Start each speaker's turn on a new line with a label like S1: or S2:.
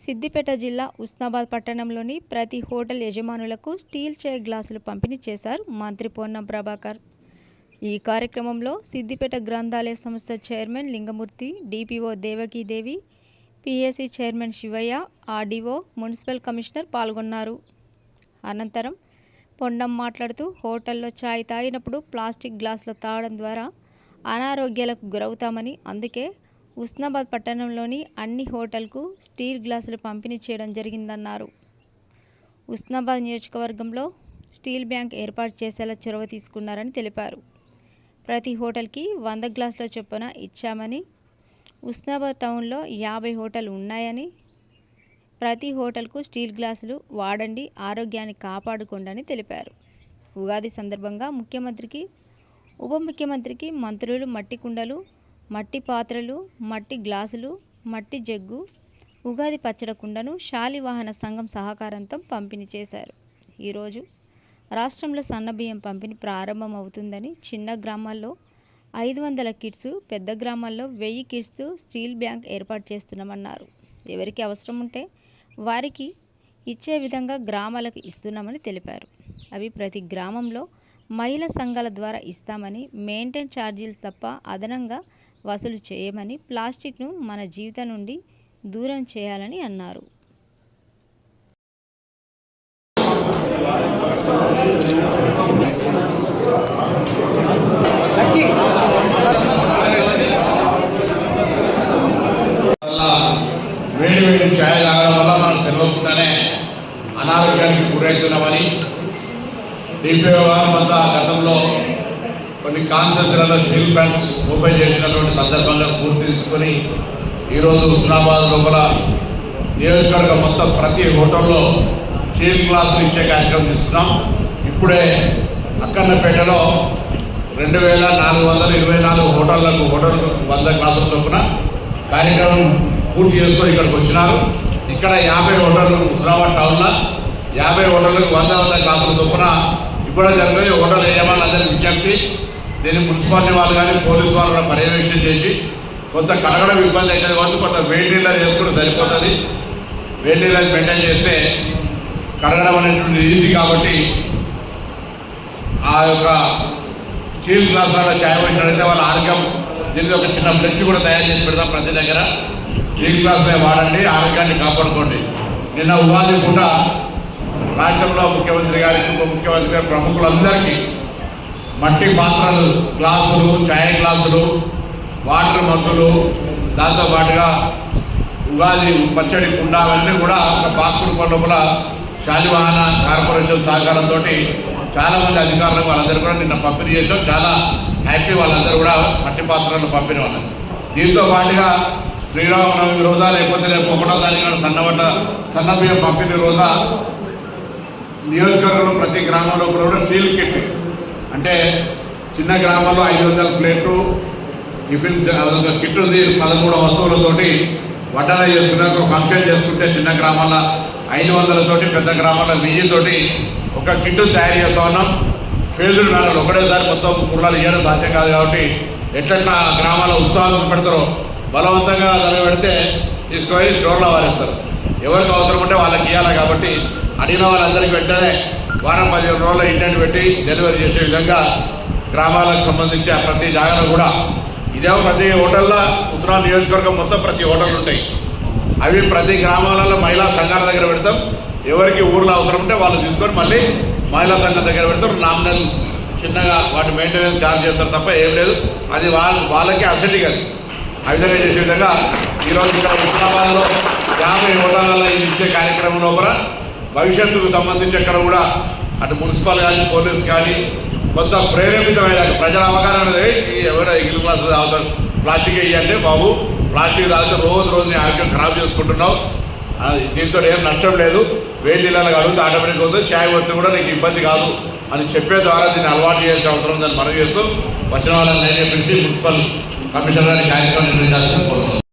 S1: సిద్దిపేట జిల్లా ఉస్నాబాద్ పట్టణంలోని ప్రతి హోటల్ యజమానులకు స్టీల్ చాయ్ గ్లాసులు పంపిణీ చేశారు మంత్రి పొన్నం ప్రభాకర్. ఈ కార్యక్రమంలో సిద్దిపేట గ్రంథాలయ సంస్థ chairman Lingamurthy DPO Devakidevi PSC chairman Sivayya RDO municipal commissioner పాల్గొన్నారు. అనంతరం పొన్నం మాట్లాడుతూ హోటల్లో చాయ్ తాగినప్పుడు ప్లాస్టిక్ గ్లాసులు తాగడం ద్వారా అనారోగ్యాలకు గురవుతామని అందుకే ఉస్నాబాద్ పట్టణంలోని అన్ని హోటల్కు స్టీల్ గ్లాసులు పంపిణీ చేయడం జరిగిందన్నారు. ఉస్నాబాద్ నియోజకవర్గంలో స్టీల్ బ్యాంక్ ఏర్పాటు చేసేలా చొరవ తీసుకున్నారని తెలిపారు. ప్రతి హోటల్కి వంద గ్లాసుల చొప్పున ఇచ్చామని ఉస్నాబాద్ టౌన్లో యాభై హోటల్ ఉన్నాయని ప్రతి హోటల్కు స్టీల్ గ్లాసులు వాడండి ఆరోగ్యాన్ని కాపాడుకోండి అని తెలిపారు. ఉగాది సందర్భంగా ముఖ్యమంత్రికి ఉప ముఖ్యమంత్రికి మంత్రులు మట్టి కుండలు మట్టి పాత్రలు మట్టి గ్లాసులు మట్టి జగ్గు ఉగాది పచ్చడి కుండను శాలివాహన సంఘం సహకారంతో పంపిణీ చేశారు. ఈరోజు రాష్ట్రంలో సన్నబియ్యం పంపిణీ ప్రారంభం అవుతుందని చిన్న గ్రామాల్లో ఐదు వందల కిట్స్ పెద్ద గ్రామాల్లో వెయ్యి కిట్స్ స్టీల్ బ్యాంక్ ఏర్పాటు చేస్తున్నామన్నారు. ఎవరికి అవసరం ఉంటే వారికి ఇచ్చే విధంగా గ్రామాలకు ఇస్తున్నామని తెలిపారు. అవి ప్రతి గ్రామంలో మహిళా సంఘాల ద్వారా ఇస్తామని మెయింటైన్ ఛార్జీలు తప్ప అదనంగా వసూలు చేయమని ప్లాస్టిక్ను మన జీవితం నుండి దూరం చేయాలని అన్నారు.
S2: వేడి వేడి ఛాయ్ తాగడం వల్ల మనం తెలియకుండానే అనారోగ్యానికి గురవుతున్నామని డిపిఓ గారు గతంలో కొన్ని కాన్సెన్స్లలో స్టీల్ ప్లాంట్స్ ఓపెన్ చేసినటువంటి సందర్భంగా పూర్తి తీసుకొని ఈరోజు హుస్నాబాద్ లోపల నియోజకవర్గ మొత్తం ప్రతి హోటల్లో స్టీల్ గ్లాసులు ఇచ్చే కార్యక్రమం ఇస్తున్నాం ఇప్పుడే అక్కన్నపేటలో రెండు వేల నాలుగు వందల ఇరవై నాలుగు హోటళ్ళకు హోటల్ వంద గ్లాసుల చొప్పున కార్యక్రమం పూర్తి చేసుకొని ఇక్కడికి వచ్చినారు. ఇక్కడ యాభై హోటళ్ళు హుస్నాబాద్ టౌన్లో యాభై హోటళ్ళకు వంద వంద గ్లాసుల చొప్పున కూడా జరిగింది హోటల్ వేయమని అందరి విజ్ఞప్తి. దీన్ని మున్సిపాలిటీ వాళ్ళు కానీ పోలీసు వాళ్ళు కూడా పర్యవేక్షణ చేసి కొంత కడగడం ఇబ్బంది అవుతుంది కాబట్టి కొంత వేడి నీళ్ళ చేసుకుంటే సరిపోతుంది. వేడి మెయింటైన్ చేస్తే కడగడం అనేటువంటి ఈజీ కాబట్టి ఆ యొక్క స్టీల్ గ్లాసులలో చాయ్ పెట్టినట్లయితే వాళ్ళ ఆరోగ్యం దీనికి ఒక చిన్న ఫ్లెక్స్ కూడా తయారు చేసి పెడతాం ప్రతి దగ్గర. స్టీల్ గ్లాసులే వాడండి ఆరోగ్యాన్ని కాపాడుకోండి. నిన్న ఉగాది కూడా రాష్ట్రంలో ముఖ్యమంత్రి గారికి ఉప ముఖ్యమంత్రి గారి ప్రముఖులందరికీ మట్టి పాత్రలు గ్లాసులు చాయ్ గ్లాసులు వాటర్ మగ్గులు దాంతో పాటుగా ఉగాది పచ్చడి కుండ కూడా ఒక బాక్స్ రూపం కూడా శాలివాహన కార్పొరేషన్ సహకారంతో చాలామంది అధికారులకు వాళ్ళందరూ కూడా నిన్న పంపిణీ చేసాం చాలా హ్యాపీ వాళ్ళందరూ కూడా మట్టి పాత్రలను పంపిణీ వాళ్ళు దీంతో పాటుగా శ్రీరామనవమి రోజా లేకపోతే రేపు ఒకటో తారీఖు సన్నబడ్డ సన్నబియ్యం పంపిణీ రోజా నియోజకవర్గంలో ప్రతి గ్రామంలో కూడా స్టీల్ కిట్. అంటే చిన్న గ్రామాల్లో ఐదు వందల ప్లేట్లు టిఫిన్ అదొక కిట్ ఉంది పదమూడు వస్తువులతోటి వడ్డన చేసుకున్నాక ఫంక్షన్ చేసుకుంటే చిన్న గ్రామాల ఐదు వందలతోటి పెద్ద గ్రామాల వెయ్యితోటి ఒక కిట్ తయారు చేస్తా ఉన్నాం. ఫేజులు మేళలు ఒకటేసారి మొత్తం కుర్రాలు ఇవ్వడం సాధ్యం కాదు కాబట్టి ఎట్లట్లా గ్రామాల ఉత్సాహం పెడతారో బలవంతంగా దాన్ని పెడితే తీసుకొని స్టోర్లో వారేస్తారు ఎవరికి అవసరం ఉంటే వాళ్ళకి ఇవ్వాలి కాబట్టి అడిగిన వాళ్ళందరికీ వెంటనే వారం పదిహేను రోజుల ఇంటర్ని పెట్టి డెలివరీ చేసే విధంగా గ్రామాలకు సంబంధించి ప్రతి జాగాలో కూడా ఇదేమో ప్రతి హోటల్లో ఉత్తరా నియోజకవర్గం మొత్తం ప్రతి హోటల్ ఉంటాయి. అవి ప్రతి గ్రామాలలో మహిళా సంఘాల దగ్గర పెడతాం. ఎవరికి ఊర్లో అవసరం ఉంటే వాళ్ళు తీసుకొని మళ్ళీ మహిళా సంఘం దగ్గర పెడతాం. నామినల్ చిన్నగా వాటి మెయింటెనెన్స్ ఛార్జ్ చేస్తారు తప్ప ఏం లేదు. అది వాళ్ళ వాళ్ళకి అసెట్ కాదు ఆ విధంగా చేసే విధంగా ఈరోజు ఇక్కడ ఉస్మానాబాద్లో యాభై హోటళ్ళలో ఇది ఇచ్చే కార్యక్రమం లోపల భవిష్యత్తుకు సంబంధించి ఎక్కడ కూడా అటు మున్సిపల్ కానీ పోలీస్ కానీ కొంత ప్రేరేపితమైన ప్రజల అవగాహన ఎవరో ఈ ఎవరైనా క్లాస్ తాగుతారు ప్లాస్టిక్ వేయండి బాబు. ప్లాస్టిక్ తాగితే రోజు రోజు నీ ఆరోగ్యం ఖరాబ్ చేసుకుంటున్నావు. దీంతో ఏం నష్టం లేదు. వేడి నీళ్ళని కడిగితే ఆటోమేటిక్ అవుతుంది ఛాయ్ వస్తే కూడా నీకు ఇబ్బంది కాదు అని చెప్పే ద్వారా దీన్ని అలవాటు చేసే అవసరం ఉందని మనం చేస్తూ వచ్చిన వాళ్ళని నేనే పిలిచి మున్సిపల్ కమిషనర్ గారి కార్యక్రమం నిర్వహించాల్సింది కోరుతున్నాను.